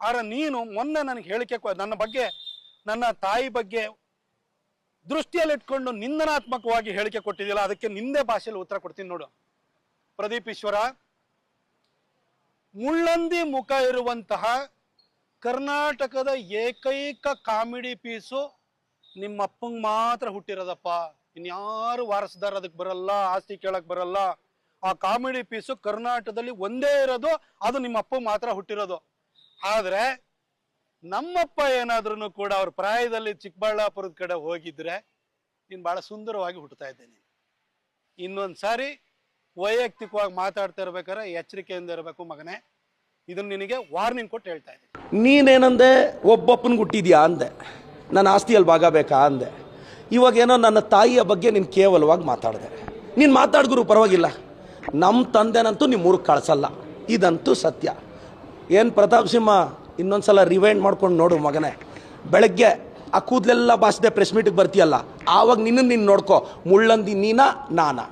ಆದ್ರೆ ನೀನು ಮೊನ್ನೆ ನನಗೆ ಹೇಳಿಕೆ ನನ್ನ ಬಗ್ಗೆ, ನನ್ನ ತಾಯಿ ಬಗ್ಗೆ ದೃಷ್ಟಿಯಲ್ಲಿ ಇಟ್ಕೊಂಡು ನಿಂದನಾತ್ಮಕವಾಗಿ ಹೇಳಿಕೆ ಕೊಟ್ಟಿದ್ದೀಲ್ಲ ಅದಕ್ಕೆ ನಿಂದೆ ಭಾಷೆಯಲ್ಲಿ ಉತ್ತರ ಕೊಡ್ತೀನಿ ನೋಡು. ಪ್ರದೀಪ್ ಈಶ್ವರ, ಮುಳ್ಳಂದಿ ಮುಖ ಇರುವಂತಹ ಕರ್ನಾಟಕದ ಏಕೈಕ ಕಾಮಿಡಿ ಪೀಸು ನಿಮ್ಮ ಅಪ್ಪಂಗ್ ಮಾತ್ರ ಹುಟ್ಟಿರೋದಪ್ಪ. ಇನ್ಯಾರು ವಾರಸದಾರ ಅದಕ್ಕೆ ಬರಲ್ಲ, ಆಸ್ತಿ ಕೇಳಕ್ ಬರಲ್ಲ. ಆ ಕಾಮಿಡಿ ಪೀಸು ಕರ್ನಾಟಕದಲ್ಲಿ ಒಂದೇ ಇರೋದು, ಅದು ನಿಮ್ಮ ಅಪ್ಪ ಮಾತ್ರ ಹುಟ್ಟಿರೋದು. ಆದ್ರೆ ನಮ್ಮಪ್ಪ ಏನಾದ್ರೂ ಕೂಡ ಅವ್ರ ಪ್ರಾಯದಲ್ಲಿ ಚಿಕ್ಕಬಳ್ಳಾಪುರದ ಕಡೆ ಹೋಗಿದ್ರೆ ನೀನು ಬಹಳ ಸುಂದರವಾಗಿ ಹುಟ್ಟುತ್ತಾ ಇದ್ದೇನೆ. ಇನ್ನೊಂದು ಸಾರಿ ವೈಯಕ್ತಿಕವಾಗಿ ಮಾತಾಡ್ತಾ ಇರ್ಬೇಕಾದ್ರೆ ಎಚ್ಚರಿಕೆಯಿಂದ ಇರಬೇಕು ಮಗನೇ. ಇದನ್ನು ನಿನಗೆ ವಾರ್ನಿಂಗ್ ಕೊಟ್ಟು ಹೇಳ್ತಾ ಇದ್ದೀನಿ. ನೀನೇನಂದೆ? ಒಬ್ಬಪ್ಪನ ಹುಟ್ಟಿದ್ಯಾ ಅಂದೆ. ನನ್ನ ಆಸ್ತಿಯಲ್ಲಿ ಭಾಗಬೇಕಾ ಅಂದೆ. ಇವಾಗೇನೋ ನನ್ನ ತಾಯಿಯ ಬಗ್ಗೆ ನೀನು ಕೇವಲವಾಗಿ ಮಾತಾಡಿದೆ. ನೀನು ಮಾತಾಡಿದ್ರು ಪರವಾಗಿಲ್ಲ. ನಮ್ಮ ತಂದೆನಂತೂ ನಿಮ್ಮ ಊರಿಗೆ ಕಳ್ಸಲ್ಲ. ಇದಂತೂ ಸತ್ಯ. ಏನು ಪ್ರತಾಪ್ ಸಿಂಹ ಇನ್ನೊಂದ್ಸಲ ರಿವೈಂಡ್ ಮಾಡ್ಕೊಂಡು ನೋಡು ಮಗನೇ. ಬೆಳಗ್ಗೆ ಆ ಕೂದಲೆಲ್ಲ ಬಾಸಿದೆ ಪ್ರೆಸ್ ಮೀಟಿಗೆ ಬರ್ತೀಯಲ್ಲ, ಆವಾಗ ನಿನ್ನ ನೀನು ನೋಡ್ಕೋ. ಮುಳ್ಳಂದಿ ನೀನಾ, ನಾನಾ.